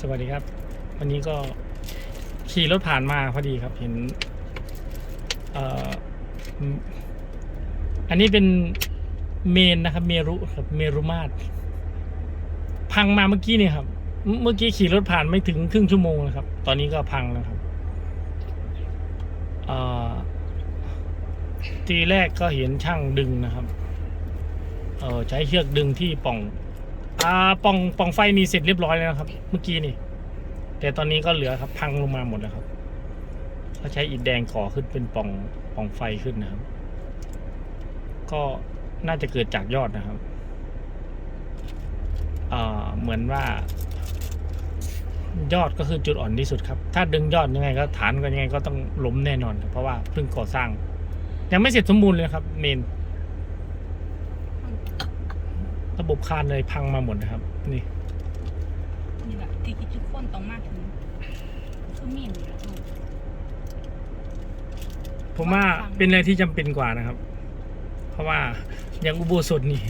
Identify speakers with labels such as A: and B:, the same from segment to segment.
A: สวัสดีครับ วันนี้ก็ขี่รถผ่านมาพอดีครับ เห็นเอ่ออันนี้เป็นเมนนะครับ เมรุครับเมรุมาตรพังมาเมื่อกี้นี่ครับ เมื่อกี้ขี่รถผ่านไม่ถึงครึ่งชั่วโมงนะครับ ตอนนี้ก็พังแล้วครับทีแรกก็เห็นช่างดึงนะครับ เออใช้เชือกดึงที่ป่อง อ่าป่องป่องไฟนี่เสร็จเรียบร้อยแล้วนะครับ เมื่อกี้นี่ แต่ตอนนี้ก็เหลือครับ พังลงมาหมดแล้วครับเขาใช้อิฐแดงก่อขึ้นเป็นป่องป่องไฟขึ้นนะครับ ก็น่าจะเกิดจากยอดนะครับอ่าเหมือนว่ายอดก็คือจุดอ่อนที่สุดครับ ถ้าดึงยอดยังไงก็ฐานก็ยังไงก็ต้องล้มแน่นอนครับเพราะว่าเพิ่งก่อสร้าง ยังไม่เสร็จสมบูรณ์เลยครับ เมน ระบบคานเลยพังมาหมดนะครับ นี่
B: นี่แหละที่ทุกคนต้องมาถึงคือมีนนี่แหละลูก
A: ผมว่าเป็นอะไรที่จำเป็นกว่านะครับ เพราะว่าอย่างอุโบสถนี่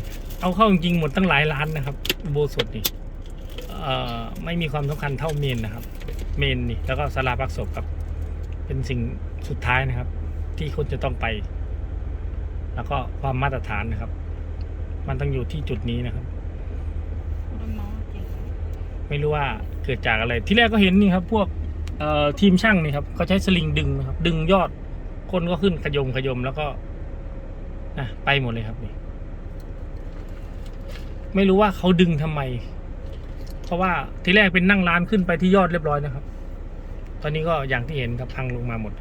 A: เอาเข้าจริงๆหมดตั้งหลายล้านนะครับ อุโบสถนี่เอ่อไม่มีความสำคัญเท่าเมนนะครับ เมนนี่ แล้วก็สลาพักศพครับ เป็นสิ่งสุดท้ายนะครับ ที่คนจะต้องไป แล้วก็ความมาตรฐานนะครับ มันต้องอยู่ที่จุดนี้นะครับ
B: คุณน้องจริง
A: ไม่รู้ว่าเกิดจากอะไร ที่แรกก็เห็นนี่ครับ พวกเอ่อทีมช่างนี่ครับเขาใช้สลิงดึงนะครับ ดึงยอด คนก็ขึ้นขยมขยมแล้วก็นะไปหมดเลยครับนี่ไม่รู้ว่าเขาดึงทำไม เพราะว่าที่แรกเป็นนั่งร้านขึ้นไปที่ยอดเรียบร้อยนะครับ ตอนนี้ก็อย่างที่เห็นครับพังลงมาหมด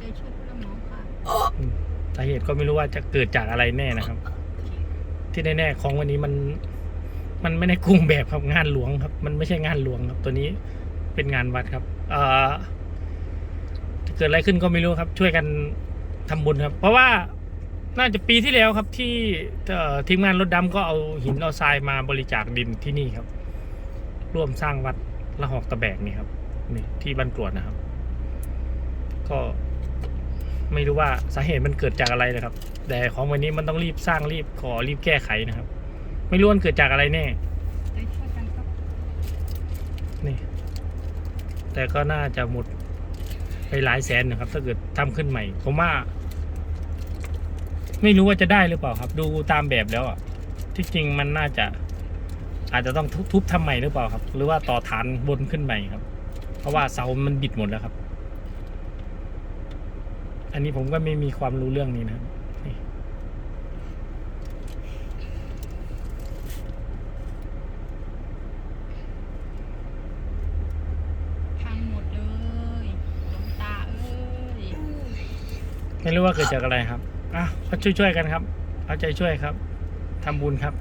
B: ได้ช่วยคุณน้องค่ะ
A: อืมสาเหตุก็ไม่รู้ว่าจะเกิดจากอะไรแน่นะครับ ที่แน่ๆของวันนี้มันมันไม่ได้กรุงแบบครับงานหลวงครับ มันไม่ใช่งานหลวงครับ ตัวนี้เป็นงานวัดครับเอ่อจะเกิดอะไรขึ้นก็ไม่รู้ครับ ช่วยกันทำบุญครับ เพราะว่าน่าจะปีที่แล้วครับที่ทีมงานรถดำก็เอาหินเอาทรายมาบริจาคดินที่นี่ครับ ร่วมสร้างวัดละหอกตะแบกนี่ครับนี่ที่บ้านกรวดนะครับ ก็ ไม่รู้ว่าสาเหตุมันเกิดจากอะไรนะครับ แต่ของวันนี้มันต้องรีบสร้างรีบขอรีบแก้ไขนะครับ ไม่รู้มันเกิดจากอะไรแน่นี่ แต่ก็น่าจะหมดไปหลายแสนนะครับ ถ้าเกิดทำขึ้นใหม่ผมว่า ไม่รู้ว่าจะได้หรือเปล่าครับ ดูตามแบบแล้วอะที่จริงมันน่าจะ อาจจะต้องทุบทุบทำใหม่หรือเปล่าครับ หรือว่าต่อฐานบนขึ้นใหม่ครับ เพราะว่าเสามันบิดหมดแล้วครับ อันนี้ผมก็ไม่มีความรู้เรื่องนี้นะครับนี่
B: พังหมดเลยหลวงตาเอ้ย
A: ไม่รู้ว่าเกิดจากอะไรครับอะก็ช่วยๆกันครับ เอาใจช่วยครับทำบุญครับ